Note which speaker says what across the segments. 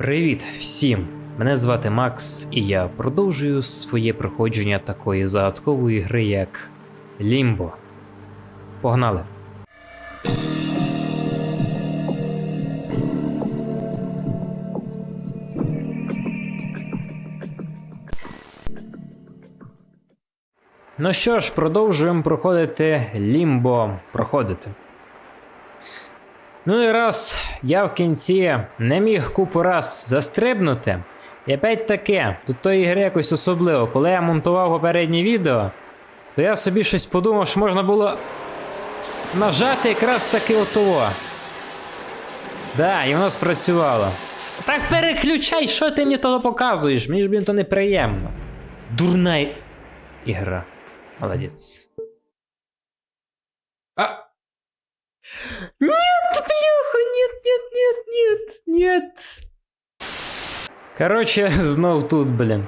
Speaker 1: Привіт всім! Мене звати Макс, і я продовжую своє проходження такої загадкової гри, як Лімбо. Погнали! Ну що ж, продовжуємо проходити Лімбо. Проходити. Ну і раз я в кінці не міг купу раз застрибнути. І опять таке, до тої гри якось особливо. Коли я монтував попереднє відео, то я собі щось подумав, що можна було нажати якраз таки отого. Да, і воно спрацювало. Так переключай, що ти мені того показуєш? Мені ж блін, то неприємно. Дурна ігра. Молодець. А. Нет, бляха, нет, нет, нет, нет, нет. Короче, знов тут, блін.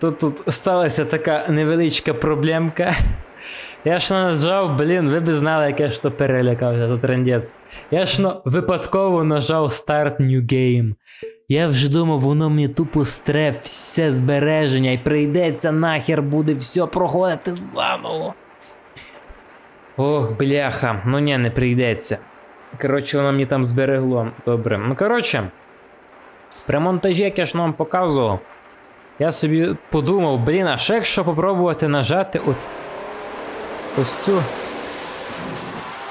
Speaker 1: Тут тут сталася така невеличка проблемка. Я ж нажав, блін, ви б знали, як я ж то перелякався, тут рендець. Я ж ну, випадково нажав Start New Game. Я вже думав, воно мені тупо стре все збереження і прийдеться нахер буде все проходити заново. Ох, бляха, ну ні, не прийдеться. Коротше, воно мені там зберегло. Добре. Ну, коротше, при монтажі, як я ж вам показував, я собі подумав, блін, а ще якщо попробувати нажати от ось цю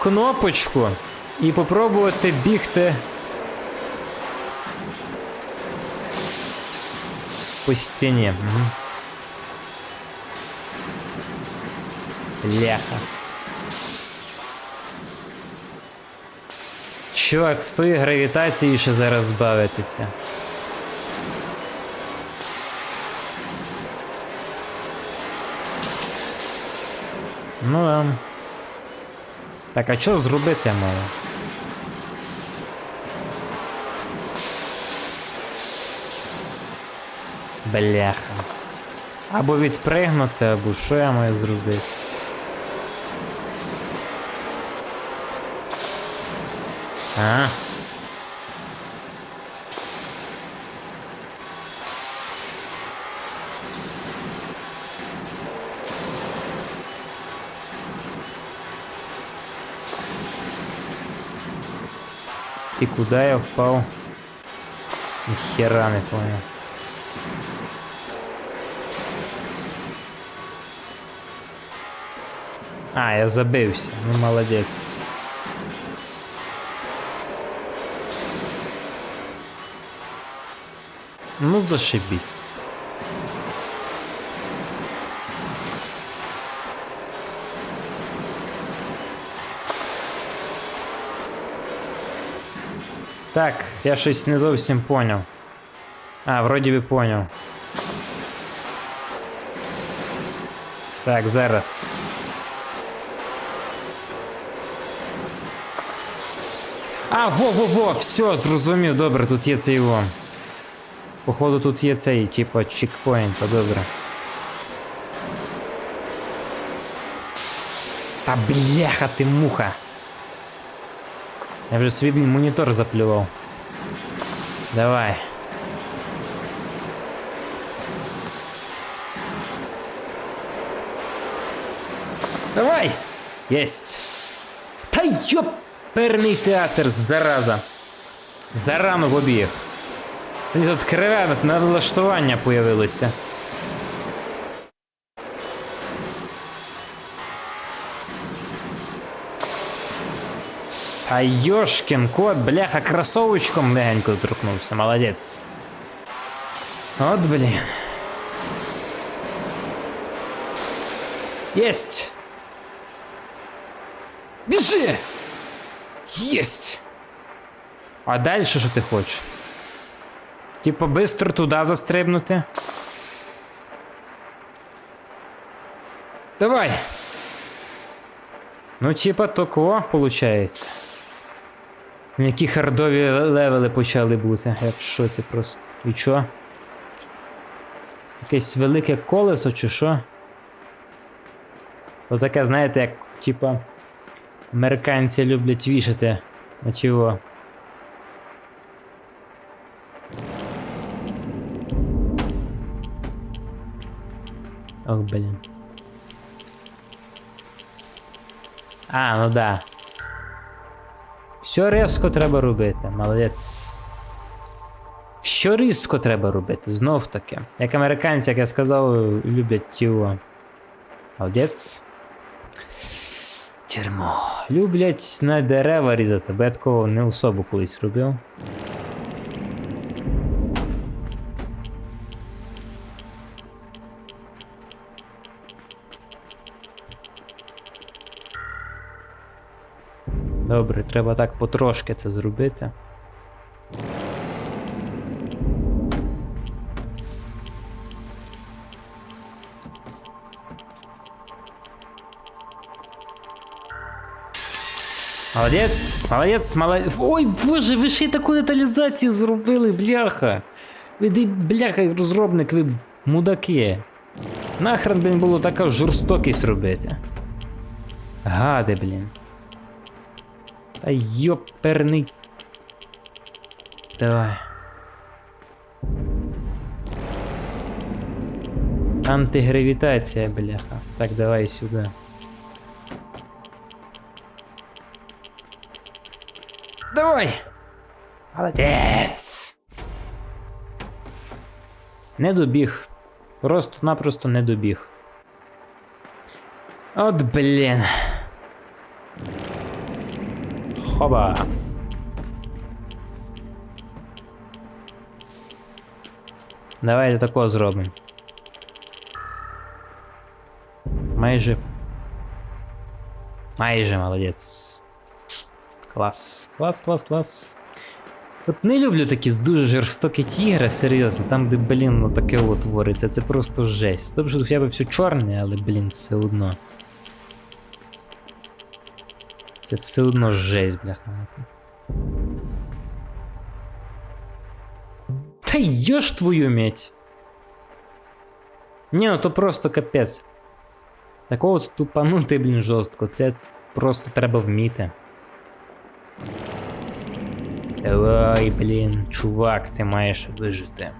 Speaker 1: кнопочку і попробувати бігти по стіні. Мгм. Бляха. Чорт, з тої гравітації ще зараз збавитися. Ну да. Так, а що зробити я маю? Бляха. Або відпригнути, або що я маю зробити? А. И куда я впал? Ни хера не понял. А, я забився. Ну молодець. Ну зашибись. Так, я щось не зовсім поняв. А, вроді би поняв. Так, зараз. А, во-во-во, все, зрозумів, добре, тут є цей во. Походу тут є цей, типа, чекпоінт, а добре. Та бляха ти муха. Я вже блін, монітор заплював. Давай. Давай! Єсть! Та йоперний театр, зараза! Зарано в обіг. Мені тут криве налаштування появилося. А Йошкін кот, бляха, кросовочком легенько доторкнувся, молодець. От блін. Єсть! Біжи! Єсть! А далі що ти хочеш? Типа быстро туди застрибнути. Давай. Ну, типа тако, получається. Ну, Які хардові левели почали бути. Я в шоці просто. І чо? Якесь велике колесо чи що? Отаке, знаєте, як, типа, американці люблять вішати на чого. Ох, блін. А, ну да. Все різко треба робити, молодець. Що різко треба робити, знов таки. Як американці, як я сказав, люблять тіло. Молодець. Тюрмо. Люблять на дерева різати, бо я такого не особо колись робив. Добре, треба так потрошки це зробити. Молодець, молодець, молодець. Ой, боже, ви ще й таку деталізацію зробили, бляха. Ви бляха, розробник, ви мудаки. Нахрен, блін, було така жорстокість робити. Гади, блін. Та йоперний. Давай. Антигравітація, бляха. Так, давай сюди. Давай! Молодець! Не добіг. Просто-напросто не добіг. От блін. Хоба. Давайте такого зробимо. Майже. Майже молодець. Клас. Клас, клас, клас. От не люблю такі дуже жорстокі ігри, серйозно, там, де, блін, ну таке от твориться, це просто жесть. Тобто, хоча б все чорне, але, блін, все одно. Це все одно жесть, бляха. Та йош твою медь. Ні, ну то просто капець. Такого от тупанути, блін, жорстко, це просто треба вміти. Давай, блін, чувак, ти маєш вижити.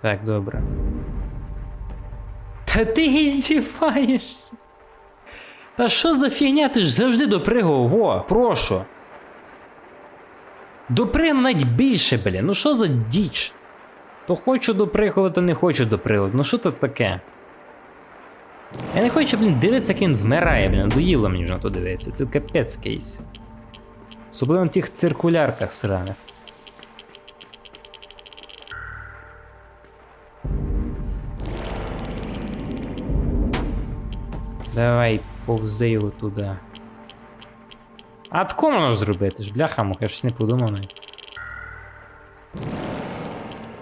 Speaker 1: Так, добре. Та ти здіваєшся. Та що за фігня? Ти ж завжди допригував, во, прошу. Допригну навіть більше, блін. Ну що за діч? То хочу допригувати, не хочу допригувати. Ну що це таке? Я не хочу, блін, дивитися, як він вмирає, блін. Доїло мені вже на то дивитися. Це капець кейс. Особливо на тих циркулярках сраних. Давай, повзи його туди. А тако можна зробити ж, бляха муха, я щось не подумав навіть.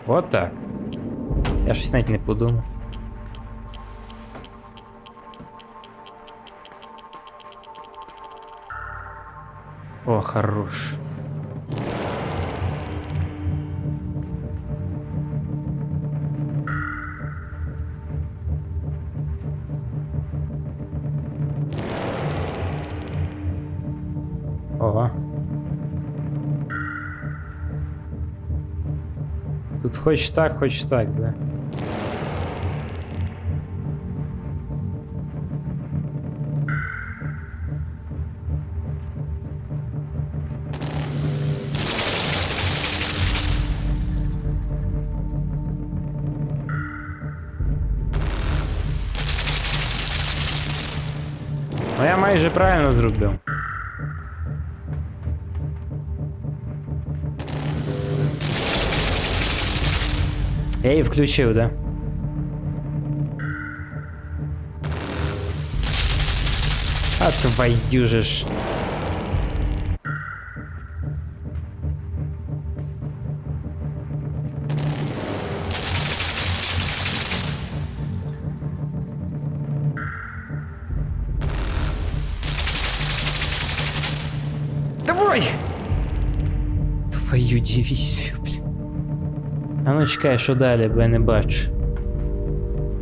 Speaker 1: От так. Я щось навіть не подумав. О, хорош. Тут хоч так, хоч так, да. Ну я майже правильно зробив. Я її включив, да? А твою же ж. Давай! Твою дивізію, блін. А Ну чекай, що далі, бо я не бачу.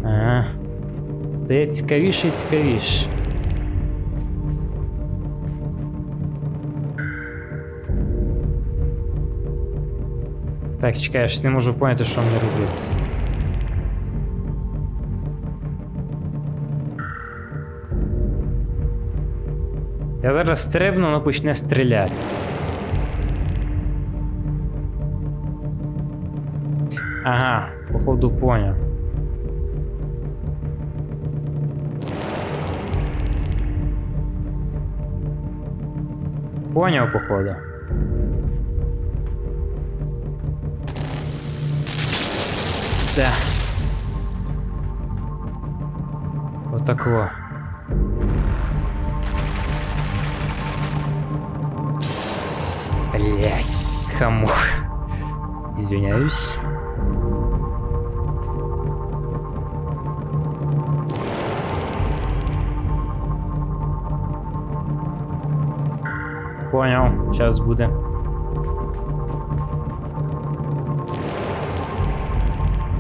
Speaker 1: Ага. Стає цікавіше і цікавіше. Так, чекай, я ж не можу поняти, що мені робити. Я зараз стрибну, воно почне стріляти. Походу понял. Понял, походу. Да. Вот такого. Блять, хамух. Извиняюсь. Понял, сейчас буде.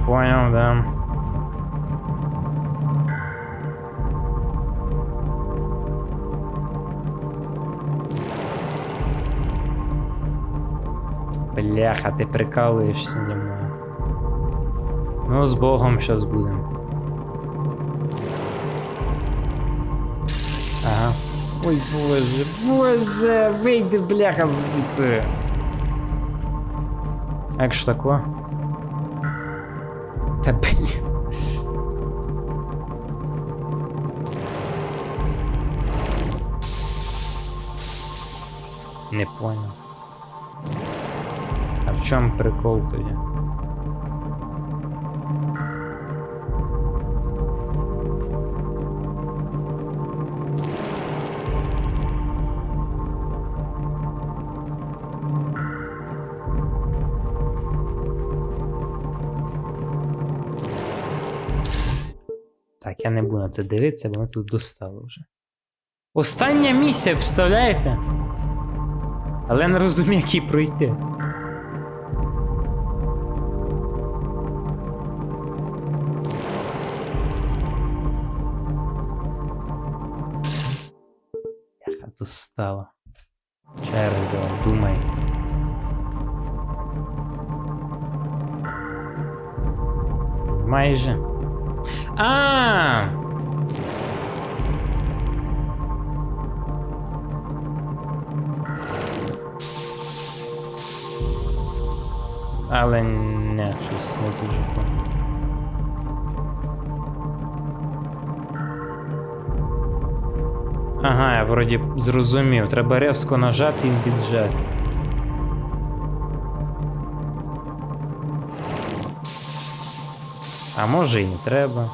Speaker 1: Понял, да. Бляха, ти прикалуєшся зі мною. Ну, з Богом щас будем. Ой, боже, боже, вийди, бляха, звідси. А як ж тако? Та блін. Не понял. А в чому прикол тоді? Так, я не буду на це дивитися, бо ми тут достали вже. Остання місія, представляєте? Але не розумію, як її пройти. Яха достала. Ще раз думай. Майже. А! Але не, щось не дуже. Ага, я вроді зрозумів. Треба резко нажати і віджати. А може і не треба.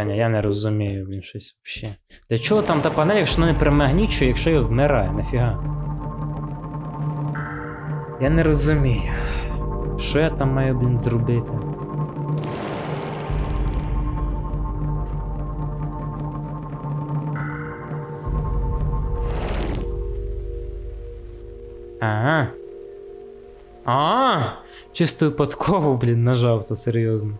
Speaker 1: Таня, я не розумію, блін, щось взагалі. Для чого там та панель, якщо вона не примагнічує, якщо я вмираю, нафіга? Я не розумію. Що я там маю, блін, зробити? Ага. А, чисто випадково, блін, нажав, то серйозно.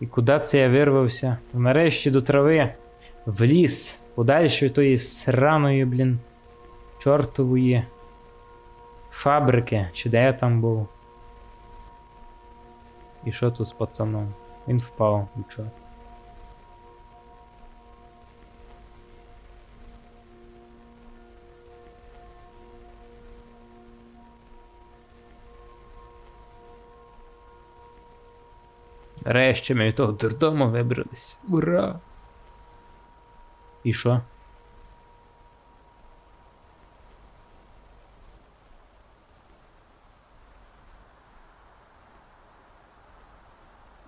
Speaker 1: І куди це я вирвався? Нарешті до трави. В ліс. Подальше від тої сраної, блін. Чортової фабрики. Чи де я там був? І що тут з пацаном? Він впав, нічого. Нарешті ми від того дурдому вибрались. Ура! І що?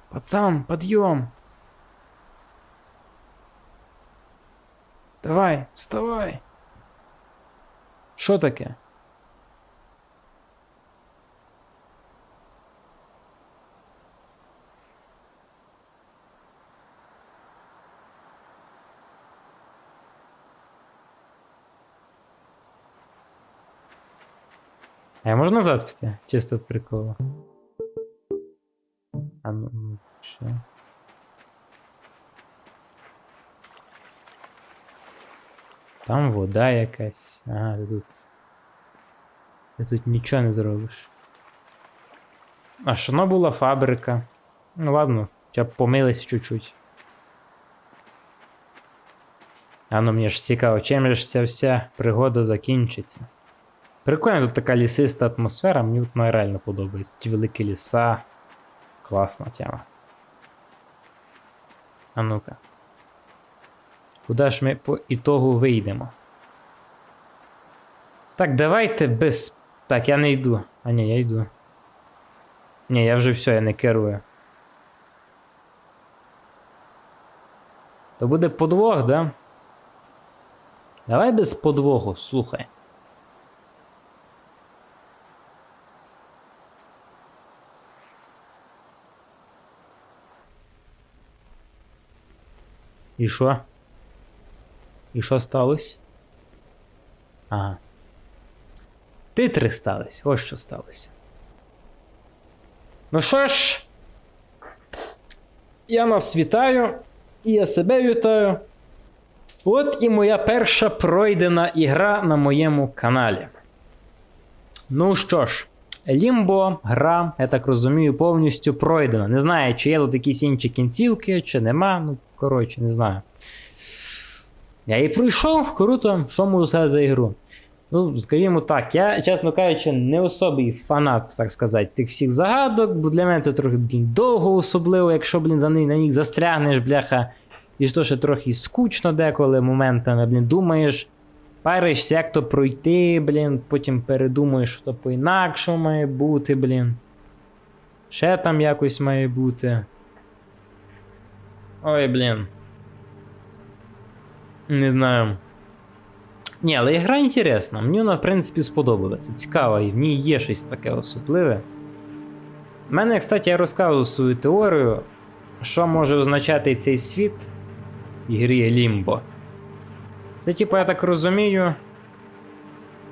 Speaker 1: Пацан, подъем! Давай, вставай! Що таке? А я можу назад піти? Чисто от приколу. А ну, ну, що? Там вода якась. Ага, ти тут. Ти тут нічого не зробиш. А що воно була фабрика? Ну ладно, хоча б помились чуть-чуть. А ну мені ж цікаво, чим ж ця вся пригода закінчиться. Прикольно тут така лісиста атмосфера, мені вона реально подобається. Ті великі ліса. Класна тема. А ну-ка. Куди ж ми по ітогу вийдемо? Так, давайте без. Так, я не йду. А ні, я йду. Ні, я вже все, я не керую. То буде подвох, да? Давай без подвоху, слухай. І що? І що сталося? Ага. Титри стались. Ось що сталося. Ну що ж, я нас вітаю, і я себе вітаю. От і моя перша пройдена ігра на моєму каналі. Ну що ж, Лімбо гра, я так розумію, повністю пройдена. Не знаю, чи є тут якісь інші кінцівки, чи нема. Ну, коротше, не знаю. Я її пройшов, круто, що можу сказати за ігру. Ну, скажімо так, я, чесно кажучи, не особий фанат, так сказати, тих всіх загадок, бо для мене це трохи блін, довго, особливо, якщо, блін, за них, на них застрягнеш, бляха, і що ще трохи скучно деколи моментами, блін, думаєш, паришся, як то пройти, блін, потім передумаєш, що по-інакшому має бути, блін. Ще там якось має бути. Ой, блін. Не знаю. Ні, але ігра інтересна. Мені вона, в принципі, сподобалася. Цікава, і в ній є щось таке особливе. У мене, кстати, я розказував свою теорію, що може означати цей світ в ігрі Limbo. Це, типу, я так розумію.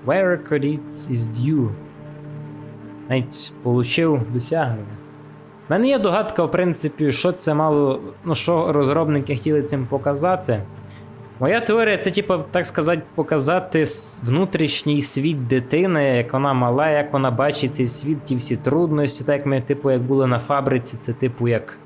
Speaker 1: Where credits is due. Навіть получив досягнення. У мене є догадка, в принципі, що це мало. Ну, що розробники хотіли цим показати. Моя теорія це, типу, так сказати, показати внутрішній світ дитини, як вона мала, як вона бачить цей світ, ті всі трудності, так як ми, типу, як були на фабриці, це типу як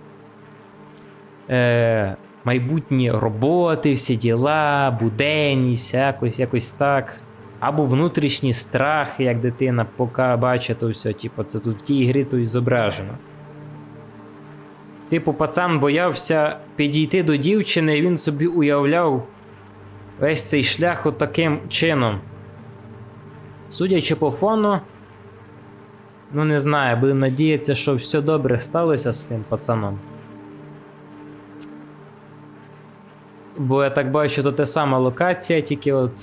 Speaker 1: е, майбутні роботи, всі діла, буденність, якось, якось так. Або внутрішній страх, як дитина поки бачить то все, типу, це тут в тій грі то і зображено. Типу, пацан боявся підійти до дівчини, і він собі уявляв весь цей шлях отаким чином. Судячи по фону, ну не знаю, будемо надіятися, що все добре сталося з тим пацаном. Бо я так бачу, то те сама локація, тільки от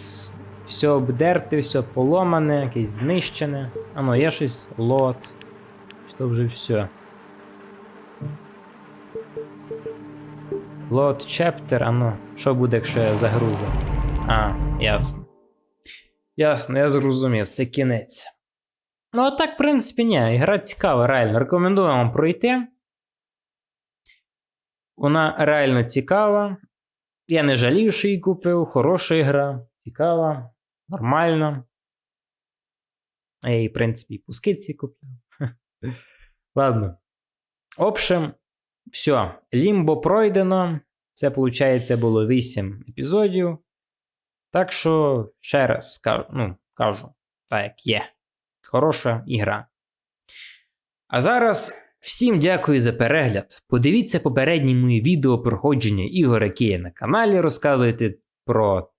Speaker 1: все обдерте, все поломане, якесь знищене. А ну, є щось лот. Що вже все. Лот чептер, а ну, що буде, якщо я загружу? А, ясно. Ясно, я зрозумів, це кінець. Ну, а так, в принципі, ні, ігра цікава, реально. Рекомендую вам пройти. Вона реально цікава. Я не жалію, що її купив. Хороша ігра, цікава, нормальна. А я її, в принципі, і по скидці купив. Ладно. В общем, все, лімбо пройдено. Це, виходить, було 8 епізодів. Так що, ще раз скажу, ну, кажу, так як є. Хороша ігра. А зараз всім дякую за перегляд. Подивіться попередні мої відео проходження ігор, які є на каналі. Розказуйте про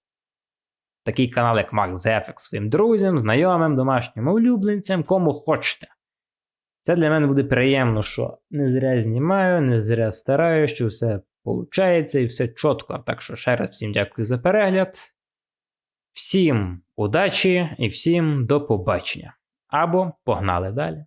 Speaker 1: такий канал, як Max FX своїм друзям, знайомим, домашнім улюбленцям, кому хочете. Це для мене буде приємно, що не зря знімаю, не зря стараю, що все виходить і все чітко. Так що ще раз всім дякую за перегляд. Всім удачі і всім до побачення. Або погнали далі.